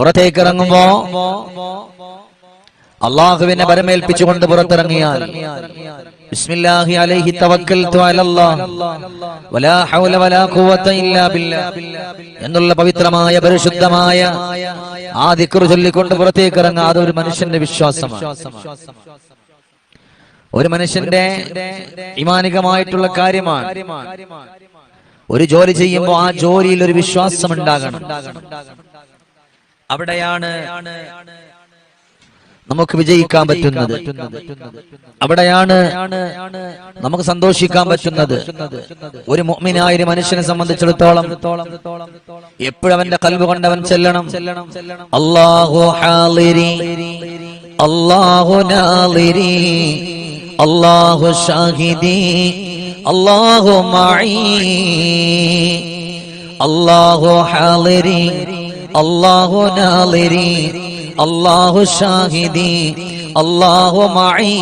പുറത്തേക്ക് ഇറങ്ങുമ്പോ അള്ളാഹുവിനെ പരമേൽപ്പിച്ചുകൊണ്ട് പുറത്തിറങ്ങിയാൽ ബിസ്മില്ലാഹി അലൈഹി തവക്കൽതു അലല്ലാഹ് വലാ ഹൗല വലാ ഖുവത ഇല്ലാ ബില്ലാഹ് എന്നുള്ള പവിത്രമായ പരിശുദ്ധമായ ആ ദിക്ർ ചൊല്ലിക്കൊണ്ട് പുറത്തേക്ക് ഇറങ്ങുക ഒരു മനുഷ്യന്റെ വിശ്വാസമാണ്. ഒരു മനുഷ്യന്റെ ഇമാനികമായിട്ടുള്ള കാര്യമാണ് ഒരു ജോലി ചെയ്യുമ്പോൾ ആ ജോലിയിൽ ഒരു വിശ്വാസം ഉണ്ടാകണം അവിടെയാണ് നമുക്ക് വിജയിക്കാൻ പറ്റുന്നത്. അവിടെയാണ് നമുക്ക് സന്തോഷിക്കാൻ പറ്റുന്നത്. ഒരു മുഅ്മിനായ മനുഷ്യനെ സംബന്ധിച്ചിടത്തോളം എപ്പോഴവന്റെ കൽവ് കൊണ്ടവൻ ചെല്ലണം. അല്ലാഹു ഹാളിരി അല്ലാഹു നാളിരി അല്ലാഹു ഷാഹിദി അല്ലാഹു മായി അല്ലാഹു അല്ലാഹു നാളിരി അല്ലാഹു ഷാഹിദി അള്ളാഹു മായി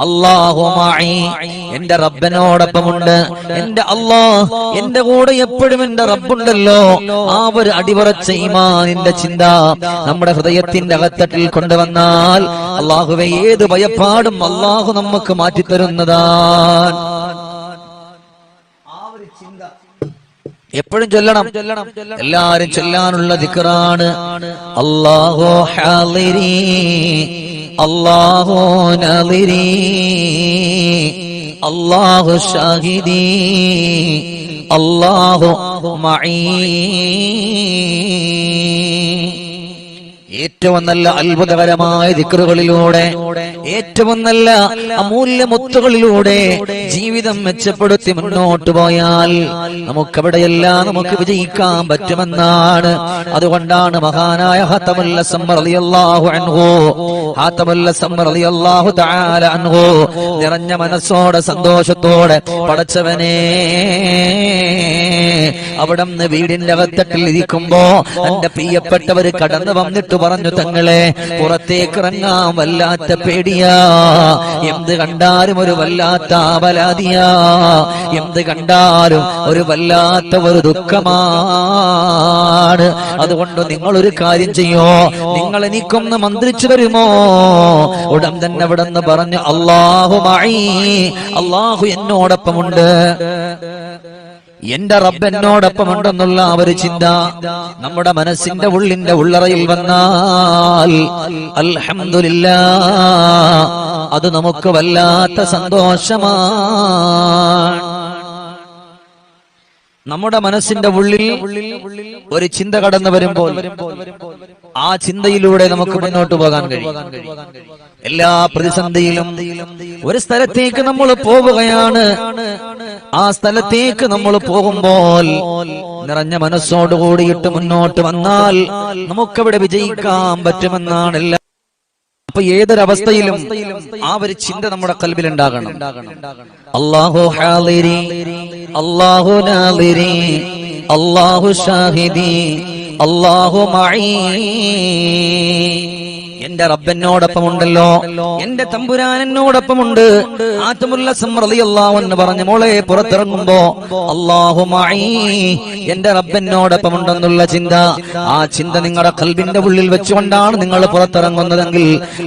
അള്ളാഹുമായി എന്റെ റബ്ബനോടൊപ്പമുണ്ട്. എന്റെ അള്ളാഹ് എന്റെ കൂടെ എപ്പോഴും എന്റെ റബ്ബുണ്ടല്ലോ. ആ ഒരു അടിവറച്ച ഈമാനിന്റെ ചിന്ത നമ്മുടെ ഹൃദയത്തിന്റെ അകത്തട്ടിൽ കൊണ്ടുവന്നാൽ അള്ളാഹുവെ ഏത് ഭയപ്പാടും അള്ളാഹു നമുക്ക് മാറ്റിത്തരുന്നതാണ്. എപ്പോഴും ചൊല്ലണം. എല്ലാരും ചൊല്ലാനുള്ള ദിക്കറാണ് അല്ലാഹു ഹാളിരി അല്ലാഹു നളിരി അല്ലാഹു ഷാഹിദി അല്ലാഹു മഈ. ഏറ്റവും നല്ല അത്ഭുതകരമായ ദിക്കറുകളിലൂടെ ഏറ്റവും നല്ല അമൂല്യ മുത്തുകളിലൂടെ ജീവിതം മെച്ചപ്പെടുത്തി മുന്നോട്ട് പോയാൽ നമുക്കവിടെയെല്ലാം നമുക്ക് വിജയിക്കാൻ പറ്റുമെന്നാണ്. അതുകൊണ്ടാണ് മഹാനായ ഹത്തമല്ല റളിയല്ലാഹു അൻഹോ ഹാത്തമല്ല റളിയല്ലാഹു തആല അൻഹോ നിറഞ്ഞ മനസ്സോടെ സന്തോഷത്തോടെ പടച്ചവനെ അവിടെ വീടിന്റെ അകത്തട്ടിൽ ഇരിക്കുമ്പോ എന്റെ പ്രിയപ്പെട്ടവര് കടന്നു വന്നിട്ട് പറഞ്ഞു തങ്ങളെ പുറത്തേക്ക് ഇറങ്ങാൻ വല്ലാത്ത പേടിയാ. എന്ത് കണ്ടാലും ഒരു വല്ലാത്ത അപലാതിയാ എന്ത് കണ്ടാലും ഒരു വല്ലാത്ത ഒരു ദുഃഖമാണ്. അതുകൊണ്ട് നിങ്ങൾ ഒരു കാര്യം ചെയ്യോ. നിങ്ങൾ എനിക്കൊന്ന് മന്ത്രിച്ചു വരുമോ ഉടൻ തന്നെ ഇവിടെ നിന്ന് പറഞ്ഞു അള്ളാഹുമായി അള്ളാഹു എന്നോടൊപ്പമുണ്ട്. എന്റെ റബ്ബ് എന്നോടൊപ്പം ഉണ്ടെന്നുള്ള ആ ഒരു ചിന്ത നമ്മുടെ മനസ്സിന്റെ ഉള്ളിന്റെ ഉള്ളറയിൽ വന്നാൽ അൽഹംദുലില്ലാ അത് നമുക്ക് വല്ലാത്ത സന്തോഷമാണ്. നമ്മുടെ മനസ്സിന്റെ ഉള്ളിൽ ഒരു ചിന്ത കടന്നു വരുമ്പോൾ ആ ചിന്തയിലൂടെ നമുക്ക് മുന്നോട്ട് പോകാൻ കഴിയും. എല്ലാ പ്രതിസന്ധിയിലും ഒരു സ്ഥലത്തേക്ക് നമ്മൾ പോവുകയാണ്. ആ സ്ഥലത്തേക്ക് നമ്മൾ പോകുമ്പോൾ നിറഞ്ഞ മനസ്സോട് കൂടിയിട്ട് മുന്നോട്ട് വന്നാൽ നമുക്കവിടെ വിജയിക്കാൻ പറ്റുമെന്നാണ് അപ്പൊ ഏതൊരവസ്ഥയിലും ആ ഒരു ചിന്ത നമ്മുടെ കൽബിൽ ഉണ്ടാകണം അള്ളാഹു അള്ളാഹു അള്ളാഹു ഷാഹിദി അള്ളാഹു മഈ. എന്റെ റബ്ബനോടൊപ്പം ഉണ്ടല്ലോ എന്റെ തമ്പുരാൻ ആറ്റമുള്ള ആറ്റമുല്ല എന്ന് പറഞ്ഞ മോളെ പുറത്തിറങ്ങുമ്പോ അള്ളാഹുമായി എന്റെ റബ്ബനോടൊപ്പം ഉണ്ടെന്നുള്ള ചിന്ത. ആ ചിന്ത നിങ്ങളുടെ കൽബിന്റെ ഉള്ളിൽ വെച്ചുകൊണ്ടാണ് നിങ്ങൾ പുറത്തിറങ്ങുന്നതെങ്കിൽ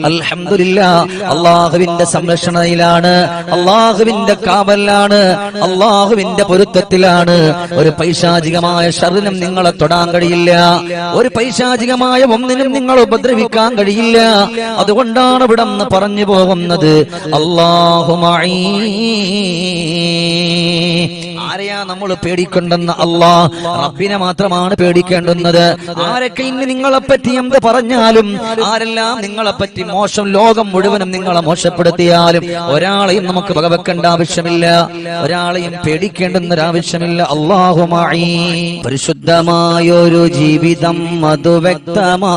അൽഹംദുലില്ലാ അള്ളാഹുവിന്റെ സംരക്ഷണയിലാണ് അള്ളാഹുവിന്റെ കാവലാണ് അള്ളാഹുവിന്റെ പൊരുത്തത്തിലാണ്. ഒരു പൈശാചികമായ ഷറിനും നിങ്ങളെ തൊടാൻ കഴിയില്ല. ഒരു പൈശാചികമായ ഒന്നിനും നിങ്ങൾ ഉപദ്രവിക്കാൻ കഴിയില്ല. അതുകൊണ്ടാണ് ഇവിടെ പറഞ്ഞു പോകുന്നത്. അള്ളാഹുമായി ആരെയാ നമ്മൾ പേടിക്കേണ്ടെന്ന് അള്ളാ റബ്ബിനെ മാത്രമാണ് പേടിക്കേണ്ടുന്നത്. ആരൊക്കെ ഇന്ന് നിങ്ങളെപ്പറ്റി എന്ത് പറഞ്ഞാലും ആരെല്ലാം നിങ്ങളെപ്പറ്റി മോശം ലോകം മുഴുവനും നിങ്ങളെ മോശപ്പെടുത്തിയാലും ഒരാളെയും നമുക്ക് വകവെക്കേണ്ട ആവശ്യമില്ല. ഒരാളെയും പേടിക്കേണ്ടുന്ന ഒരാവശ്യമില്ല അള്ളാഹുമായി പരിശുദ്ധമായൊരു ജീവിതം അത് വ്യക്തമാ.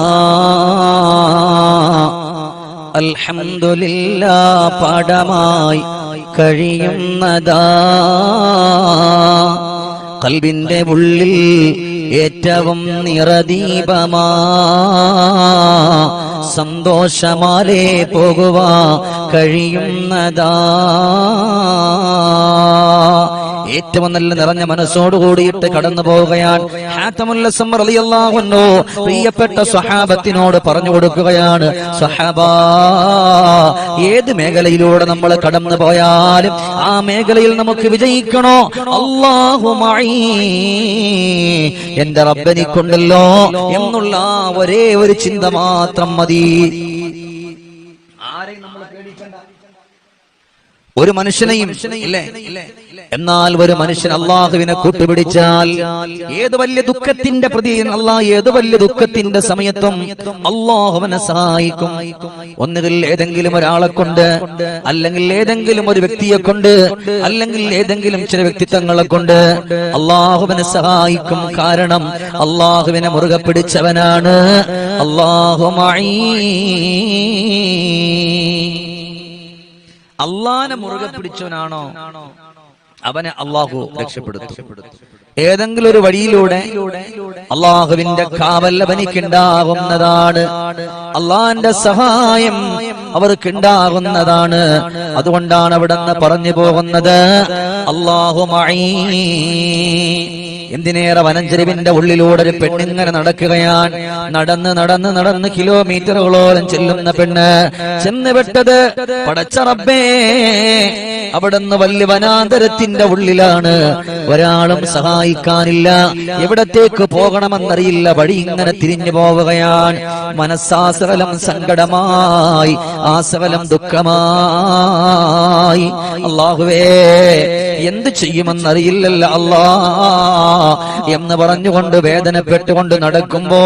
അൽഹംദുലില്ല പാഠമായി. കഴിയുന്നതാ. കൽവിന്റെ ഉള്ളിൽ ഏറ്റവും നിറദീപമാ. സന്തോഷമാലേ പോകുവാ കഴിയുന്നതാ. ഏറ്റവും നല്ല നിറഞ്ഞ മനസ്സോട് കൂടിയിട്ട് കടന്നു പോവുകയാണ്. പ്രിയപ്പെട്ട സ്വഹാബത്തിനോട് പറഞ്ഞു കൊടുക്കുകയാണ്. ഏത് മേഖലയിലൂടെ നമ്മൾ കടന്നു പോയാലും ആ മേഖലയിൽ നമുക്ക് വിജയിക്കണോ? അള്ളാഹുമായി. എന്റെ റബ്ബനിക്കൊണ്ടല്ലോ എന്നുള്ള ഒരേ ഒരു ചിന്ത മാത്രം മതി. ആരെയും നമ്മൾ പേടിക്കണ്ട. ഒരു മനുഷ്യനെയും ഇല്ലേ? എന്നാൽ ഒരു മനുഷ്യൻ അള്ളാഹുവിനെ കൂട്ടുപിടിച്ചാൽ ഏത് വലിയ ദുഃഖത്തിന്റെ പ്രതി അള്ളാഹ് ഏത് വലിയ ദുഃഖത്തിന്റെ സമയത്തും അള്ളാഹുവിനെ സഹായിക്കും. ഒന്നുകിൽ ഏതെങ്കിലും ഒരാളെ കൊണ്ട് അല്ലെങ്കിൽ ഏതെങ്കിലും ഒരു വ്യക്തിയെ കൊണ്ട് അല്ലെങ്കിൽ ഏതെങ്കിലും ചില വ്യക്തിത്വങ്ങളെ കൊണ്ട് അള്ളാഹുവിനെ സഹായിക്കും. കാരണം അള്ളാഹുവിനെ മുറുകെ പിടിച്ചവനാണ് അള്ളാഹുമായി അള്ളാനെ മുറുകെ പിടിച്ചവനാണോ? അവനെ അള്ളാഹു രക്ഷപ്പെടുത്തും. ഏതെങ്കിലും ഒരു വഴിയിലൂടെ അള്ളാഹുവിന്റെ കാവൽ അവനിക്കുണ്ടാകുന്നതാണ് അള്ളാന്റെ സഹായം അവർക്കുണ്ടാകുന്നതാണ് അതുകൊണ്ടാണ് അവിടെ നിന്ന് പറഞ്ഞു പോകുന്നത്. അള്ളാഹു എന്തിനേറെ വനഞ്ചെരുവിന്റെ ഉള്ളിലൂടെ ഒരു പെണ്ണിങ്ങനെ നടക്കുകയാണ്. നടന്ന് നടന്ന് നടന്ന് കിലോമീറ്ററുകളോളം ചെല്ലുന്ന പെണ്ണ് ചെന്ന് വിട്ടത് പടച്ചറബേ അവിടുന്ന് വലിയ വനാന്തരത്തിന്റെ ഉള്ളിലാണ്. ഒരാളും സഹായിക്കാനില്ല. എവിടത്തേക്ക് പോകണമെന്നറിയില്ല. വഴി ഇങ്ങനെ തിരിഞ്ഞു പോവുകയാണ്. മനസ്സാസകലം സങ്കടമായി. ആസകലം ദുഃഖമായി. അള്ളാഹുവേ എന്ത് ചെയ്യുമെന്നറിയില്ലല്ലോ അല്ലാ. എന്ന് പറഞ്ഞുകൊണ്ട് വേദനപ്പെട്ടുകൊണ്ട് നടക്കുമ്പോ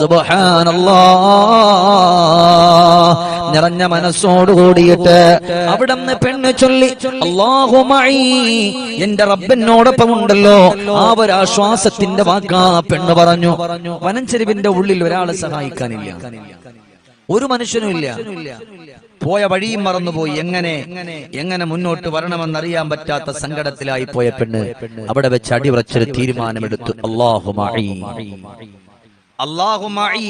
സുബഹാനല്ലാ നിറഞ്ഞ മനസ്സോട് കൂടിയിട്ട് അവിടെ നിന്ന് പെണ്ണ് ചൊല്ലി അള്ളാഹുമായി എന്റെ റബ്ബനോടൊപ്പം ഉണ്ടല്ലോ. ആ ഒരു ആശ്വാസത്തിന്റെ വാക്കാ പെണ്ണ് പറഞ്ഞു. വനംചെരുവിന്റെ ഉള്ളിൽ ഒരാളെ സഹായിക്കാനില്ല. ഒരു മനുഷ്യനും ഇല്ല. പോയ വഴിയും മറന്നുപോയി. എങ്ങനെ? എങ്ങനെ മുന്നോട്ട് വരണമെന്നറിയാൻ പറ്റാത്ത സങ്കടത്തിലായി പോയ പെണ്ണ് അവിടെ വെച്ച് അടിവറച്ചൊരു തീരുമാനമെടുത്തു. അള്ളാഹുമായി അള്ളാഹുമായി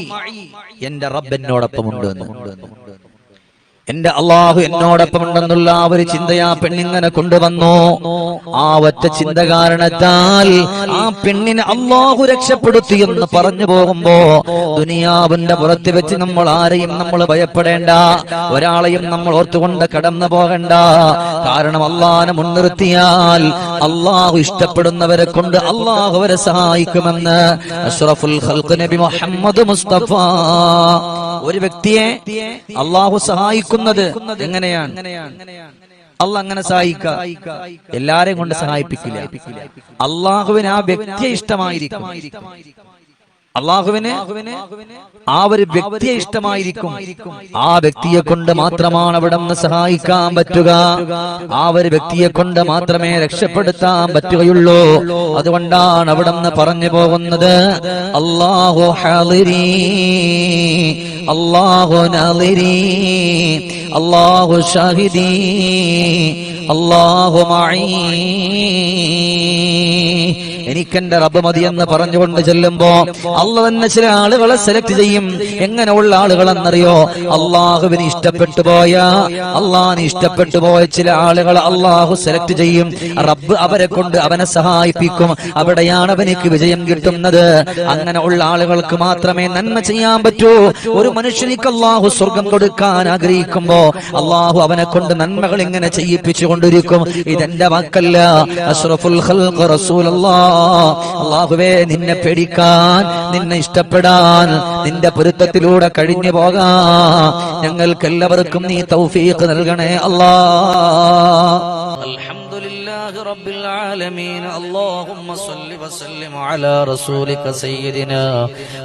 എന്റെ റബ്ബെന്നോടൊപ്പം ഉണ്ട് എന്ന്. എന്റെ അള്ളാഹു എന്നോടൊപ്പം ഉണ്ടെന്നുള്ള ആ ഒരു ചിന്തയാ പെണ്ണിങ്ങനെ കൊണ്ടുവന്നു. ആ ഒറ്റ ചിന്ത കാരണത്താൽ ആ പെണ്ണിനെ അള്ളാഹു രക്ഷപ്പെടുത്തി എന്ന് പറഞ്ഞു പോകുമ്പോ ദുനിയാവിന്റെ പുറത്ത് വെച്ച് നമ്മൾ ആരെയും നമ്മൾ ഭയപ്പെടേണ്ട ഒരാളെയും നമ്മൾ ഓർത്തുകൊണ്ട് കടന്നു പോകണ്ട. കാരണം അള്ളാഹനെ മുൻനിർത്തിയാൽ അള്ളാഹു ഇഷ്ടപ്പെടുന്നവരെ കൊണ്ട് അള്ളാഹു അവരെ സഹായിക്കുമെന്ന് അഷ്റഫുൽ നബി മുഹമ്മദ് മുസ്തഫ. ഒരു വ്യക്തിയെ അള്ളാഹു സഹായിക്കുന്നത് എങ്ങനെയാണ്? അല്ല അങ്ങനെ സഹായിക്ക. എല്ലാരെയും കൊണ്ട് സഹായിപ്പിക്കില്ല. അള്ളാഹുവിന് ആ വ്യക്തിയെ ഇഷ്ടമായിരിക്കും. അള്ളാഹുവിന് ആ ഒരു വ്യക്തിയെ ഇഷ്ടമായിരിക്കും. ആ വ്യക്തിയെ കൊണ്ട് മാത്രമാണ് അവിടെ സഹായിക്കാൻ പറ്റുക. ആ ഒരു വ്യക്തിയെ കൊണ്ട് മാത്രമേ രക്ഷപ്പെടുത്താൻ പറ്റുകയുള്ളൂ. അതുകൊണ്ടാണ് അവിടെ നിന്ന് പറഞ്ഞു പോകുന്നത്. അള്ളാഹു ഹലിരി അള്ളാഹു നലിരി അള്ളാഹു ഷഹിദി അള്ളാഹു എനിക്കെന്റെ റബ്ബ് മതി എന്ന് പറഞ്ഞുകൊണ്ട് ചെല്ലുമ്പോ അല്ല തന്നെ ചില ആളുകളെ സെലക്ട് ചെയ്യും. എങ്ങനെയുള്ള ആളുകളെന്നറിയോ? അള്ളാഹുവിന് ഇഷ്ടപ്പെട്ടു പോയ അള്ളാഹിന് ഇഷ്ടപ്പെട്ടു പോയ ചില ആളുകളെ അള്ളാഹു സെലക്ട് ചെയ്യും. റബ്ബ് അവരെ കൊണ്ട് അവനെ സഹായിപ്പിക്കും. അവിടെയാണ് അവനിക്ക് വിജയം കിട്ടുന്നത്. അങ്ങനെ ഉള്ള ആളുകൾക്ക് മാത്രമേ നന്മ ചെയ്യാൻ പറ്റൂ. ഒരു മനുഷ്യനിക്ക് അള്ളാഹു സ്വർഗം കൊടുക്കാൻ ആഗ്രഹിക്കുമ്പോ അള്ളാഹു അവനെ കൊണ്ട് നന്മകൾ ഇങ്ങനെ ചെയ്യിപ്പിച്ചു കൊണ്ടിരിക്കും ഇതെന്റെ വാക്കല്ല. അഷ്റഫുൽ റസൂലല്ലാഹ് അള്ളാഹുവേ നിന്നെ പേടിക്കാൻ നിന്നെ ഇഷ്ടപ്പെടാൻ നിന്റെ പൊരുത്തത്തിലൂടെ കഴിഞ്ഞു പോകാ. ഞങ്ങൾക്ക് എല്ലാവർക്കും നീ തൗഫീഖ് നൽകണേ അല്ലാ لله رب العالمين اللهم صل وسلم على رسولك سيدنا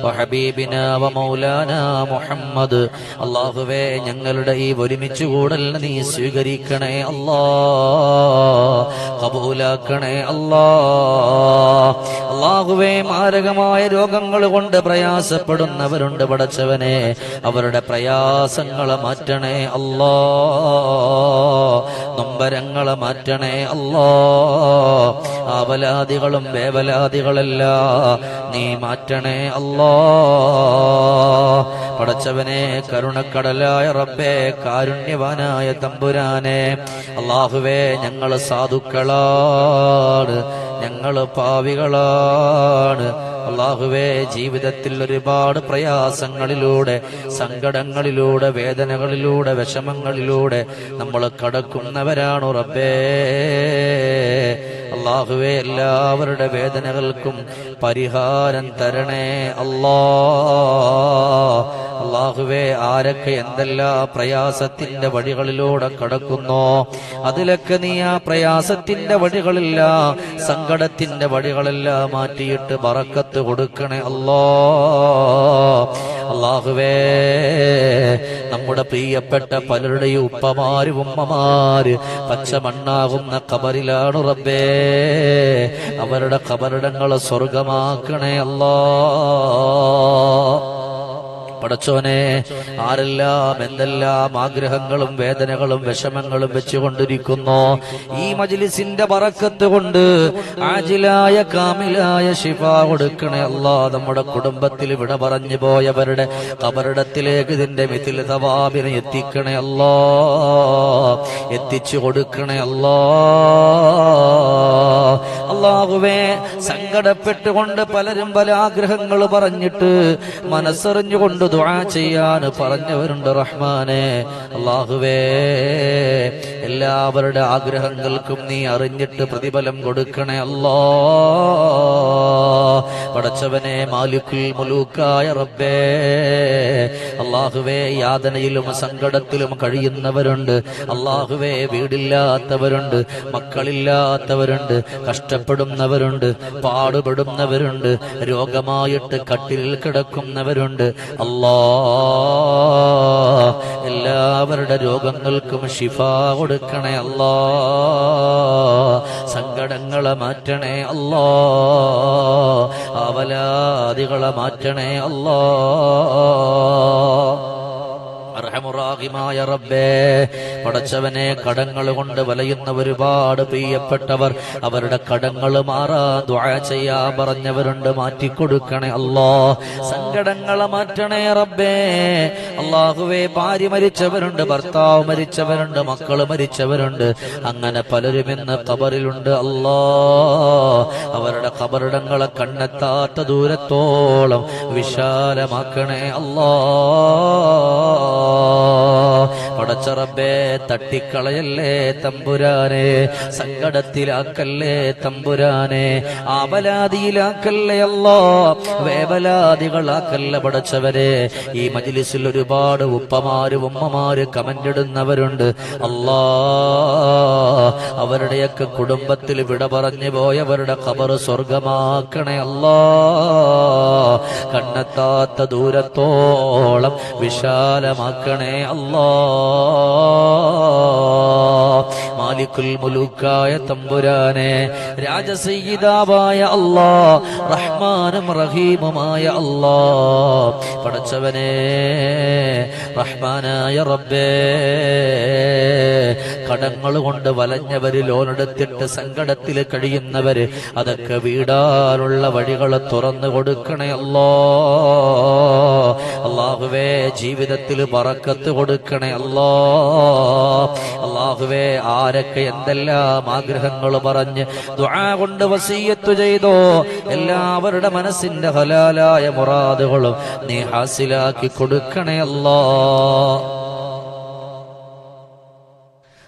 وحبيبنا ومولانا മുഹമ്മദ് അള്ളാഹുവേ ഞങ്ങളുടെ ഈ ഒരുമിച്ച് കൂടൽ നീ സ്വീകരിക്കണേ അല്ലാ കബൂലാക്കണേ അല്ലാ അള്ളാഹുവേ മാരകമായ രോഗങ്ങൾ കൊണ്ട് പ്രയാസപ്പെടുന്നവരുണ്ട് പടച്ചവനെ. അവരുടെ പ്രയാസങ്ങളെ മാറ്റണേ അല്ലാ. നൊമ്പരങ്ങളെ മാറ്റണേ അല്ലാ. ആവലാദികളും വേവലാദികളല്ല നീ മാറ്റണേ അല്ലാ. പടച്ചവനെ കരുണക്കടലായ റബ്ബേ കാരുണ്യവാനായ തമ്പുരാനെ. അള്ളാഹുവേ ഞങ്ങൾ സാധുക്കളാണ്. ഞങ്ങൾ പാവികളാണ്. അള്ളാഹുവേ ജീവിതത്തിൽ ഒരുപാട് പ്രയാസങ്ങളിലൂടെ സങ്കടങ്ങളിലൂടെ വേദനകളിലൂടെ വിഷമങ്ങളിലൂടെ നമ്മൾ കടക്കുന്നവരാണ് റബ്ബേ. അള്ളാഹുവേ എല്ലാവരുടെ വേദനകൾക്കും പരിഹാരം തരണേ അല്ലാ. അള്ളാഹുവേ ആരൊക്കെ എന്തെല്ലാം പ്രയാസത്തിന്റെ വഴികളിലൂടെ കടക്കുന്നോ അതിലൊക്കെ നീ ആ പ്രയാസത്തിന്റെ വഴികളില്ല സങ്കടത്തിന്റെ വഴികളെല്ലാം മാറ്റിയിട്ട് പറക്കത്ത് കൊടുക്കണേ അല്ലോ അള്ളാഹുവേ നമ്മുടെ പ്രിയപ്പെട്ട പലരുടെയും ഉപ്പമാര് ഉമ്മമാര് പച്ചമണ്ണാകുന്ന കബറിലാണ് റബ്ബേ. അവരുടെ കബറിടങ്ങളെ സ്വർഗമാക്കണേ അല്ലോ പടച്ചോനെ ആരെല്ലാം എന്തെല്ലാം ആഗ്രഹങ്ങളും വേദനകളും വിഷമങ്ങളും വെച്ചുകൊണ്ടിരിക്കുന്നു ഈ മജിലിസിന്റെ പറക്കത്ത് കൊണ്ട് ആജിലായ കാമിലായ ശിഫ കൊടുക്കണേ അല്ലാ. നമ്മുടെ കുടുംബത്തിൽ വിട പറഞ്ഞു പോയവരുടെ കബറിടത്തിലേക്ക് ഇതിന്റെ മിഥിൽ തവാബിനെ എത്തിക്കണേ അല്ലോ. എത്തിച്ചു കൊടുക്കണേ അല്ലോ. അള്ളാഹുവേ സങ്കടപ്പെട്ടുകൊണ്ട് പലരും പല ആഗ്രഹങ്ങൾ പറഞ്ഞിട്ട് മനസ്സറിഞ്ഞുകൊണ്ട് ദുആ പറഞ്ഞവരുണ്ട് റഹ്മാനെ. അള്ളാഹുവേ എല്ലാവരുടെ ആഗ്രഹങ്ങൾക്കും നീ അറിഞ്ഞിട്ട് പ്രതിഫലം കൊടുക്കണേ അല്ലോ. പടച്ചവനെ മാലിക്കുൽ മുലൂക്കായ റബ്ബേ. അള്ളാഹുവേ യാതനയിലും സങ്കടത്തിലും കഴിയുന്നവരുണ്ട്. അള്ളാഹുവേ വീടില്ലാത്തവരുണ്ട് മക്കളില്ലാത്തവരുണ്ട് കഷ്ടപ്പെടുന്നവരുണ്ട് പാടുപെടുന്നവരുണ്ട് രോഗമായിട്ട് കട്ടിലിൽ കിടക്കുന്നവരുണ്ട്. എല്ലാവരുടെ രോഗങ്ങൾക്കും ഷിഫ കൊടുക്കണേ അല്ലാ സങ്കടങ്ങളെ മാറ്റണേ അല്ലാ അവലാദികളെ മാറ്റണേ അല്ലാ അർഹമുറാഹിമായ റബ്ബേ പടച്ചവനെ കടങ്ങൾ കൊണ്ട് വലയുന്ന ഒരുപാട് പ്രിയപ്പെട്ടവർ. അവരുടെ കടങ്ങൾ മാറാ ദ്വാ ചെയ്യാ പറഞ്ഞവരുണ്ട്. മാറ്റിക്കൊടുക്കണേ അല്ലോ. സങ്കടങ്ങളെ മാറ്റണേ റബ്ബേ. അള്ളാഹുവേ ഭാര്യ മരിച്ചവരുണ്ട് ഭർത്താവ് മരിച്ചവരുണ്ട് മക്കൾ മരിച്ചവരുണ്ട്. അങ്ങനെ പലരും ഇന്ന് കബറിലുണ്ട് അല്ലോ. അവരുടെ കബറിടങ്ങളെ കണ്ണെത്താത്ത ദൂരത്തോളം വിശാലമാക്കണേ അല്ലോ. പടച്ചറബേ തട്ടിക്കളയല്ലേ തമ്പുരാനെ? സങ്കടത്തിലാക്കല്ലേ തമ്പുരാനെ? ആവലാതിയിലാക്കല്ലേ അല്ലോ? വേവലാതികളാക്കല്ല പടച്ചവരെ ഈ മജിലിസിൽ ഒരുപാട് ഉപ്പമാര് ഉമ്മമാര് കമന്റിടുന്നവരുണ്ട് അല്ലാ അവരുടെയൊക്കെ കുടുംബത്തിൽ വിട പറഞ്ഞു പോയവരുടെ ഖബർ സ്വർഗമാക്കണേ അല്ലാ. കണ്ണെത്താത്ത ദൂരത്തോളം വിശാലമാക്കണേ അല്ലാ. മാലിക്കുൽ മുലൂക്കായ തമ്പുരാനെ രാജസീതാവായ അല്ലാ. റഹ്മാനും റഹീമുമായ അല്ലാ. പടച്ചവനെ റഹ്മാനായ റബ്ബേ. കടങ്ങൾ കൊണ്ട് വലഞ്ഞവര് ലോണെടുത്തിട്ട് സങ്കടത്തിൽ കഴിയുന്നവര് അതൊക്കെ വീടാനുള്ള വഴികൾ തുറന്നു കൊടുക്കണേ അല്ലോ. അള്ളാഹുവേ ജീവിതത്തിൽ പറക്കത്ത് കൊടുക്കണേ അല്ലോ. അള്ളാഹുവേ ആരൊക്കെ എന്തെല്ലാം ആഗ്രഹങ്ങൾ പറഞ്ഞ് കൊണ്ട് വസീയത്തു ചെയ്തോ എല്ലാവരുടെ മനസ്സിന്റെ ഹലാലായ മുറാദുകളും നീ ഹാസിലാക്കി കൊടുക്കണേ അല്ലോ.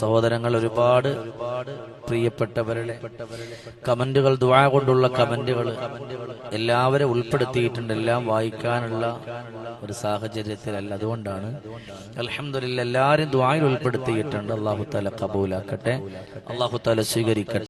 സഹോദരങ്ങൾ ഒരുപാട് പ്രിയപ്പെട്ടവരുടെ കമന്റുകൾ ദുആ കൊണ്ടുള്ള കമന്റുകൾ എല്ലാവരും ഉൾപ്പെടുത്തിയിട്ടുണ്ട് എല്ലാം വായിക്കാനുള്ള ഒരു സാഹചര്യത്തിലല്ല. അതുകൊണ്ടാണ് അലഹമില്ല എല്ലാവരും ദ്വായിൽ ഉൾപ്പെടുത്തിയിട്ടുണ്ട്. അള്ളാഹു താല കബൂലാക്കട്ടെ. അള്ളാഹു താല സ്വീകരിക്കട്ടെ.